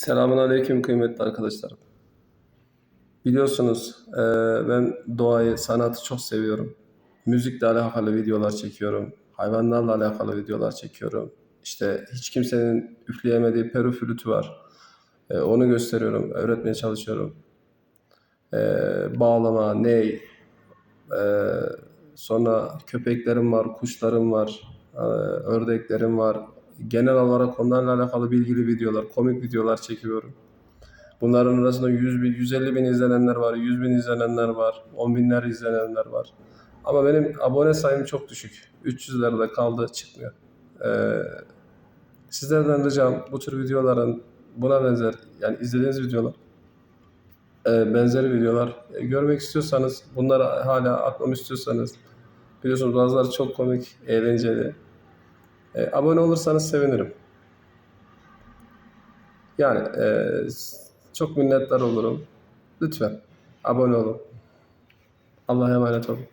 Selamun Aleyküm kıymetli arkadaşlarım. Biliyorsunuz eee, ben doğayı, sanatı çok seviyorum. Müzikle alakalı videolar çekiyorum. Hayvanlarla alakalı videolar çekiyorum. İşte hiç kimsenin üfleyemediği peru flütü var. Eee, onu gösteriyorum, öğretmeye çalışıyorum. Eee, bağlama, ney, sonra köpeklerim var, kuşlarım var, ördeklerim var. Genel olarak onlarla alakalı bilgili videolar, komik videolar çekiyorum. Bunların arasında 100 bin, 150 bin izlenenler var, 100 bin izlenenler var, 10 binler izlenenler var. Ama benim abone sayım çok düşük. 300'lerde kaldı, çıkmıyor. Ee, sizlerden ricam bu tür videoların buna benzer, yani izlediğiniz videolar, e, benzeri videolar e, görmek istiyorsanız, bunları hala atmamı istiyorsanız, biliyorsunuz bazıları çok komik, eğlenceli. E, abone olursanız sevinirim. Yani e, çok minnettar olurum. Lütfen abone olun. Allah'a emanet olun.